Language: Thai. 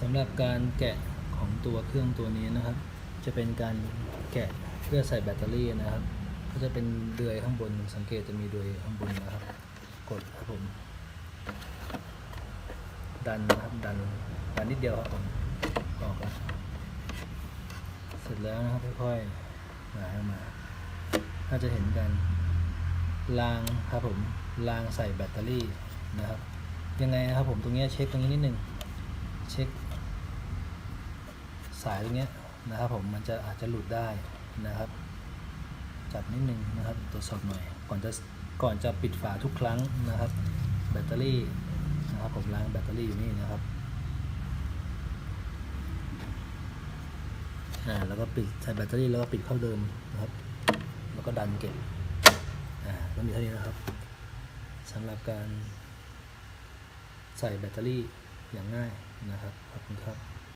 สำหรับการแกะของตัวเครื่องตัวนี้นะครับ จะเป็นการแกะเพื่อใส่แบตเตอรี่นะครับ ก็จะเป็นเดือยข้างบนสังเกตจะมีเดือยข้างบนนะครับ กดครับผมดันนะครับดันดันนิดเดียวครับผมออกแล้วเสร็จแล้วนะครับค่อยๆหงายออกมาน่าจะเห็นกันรางครับผมรางใส่แบตเตอรี่นะครับ ยังไงนะครับผมตรงนี้เช็คตรงนี้นิดนึงเช็ค สายตรงนี้นะครับผมมันจะอาจจะหลุดได้นะครับ จับนิดนึงนะครับตรวจสอบหน่อย ก่อนจะก่อนจะปิดฝาทุกครั้งนะครับ แบตเตอรี่นะครับผมล้างแบตเตอรี่อยู่นี่นะครับอ่าแล้วก็ปิดใส่แบตเตอรี่แล้วก็ปิดเข้าเดิมนะครับ แล้วก็ดันเก็บอ่าก็มีเท่านี้นะครับสำหรับการใส่แบตเตอรี่อย่างง่ายนะครับ ขอบคุณครับ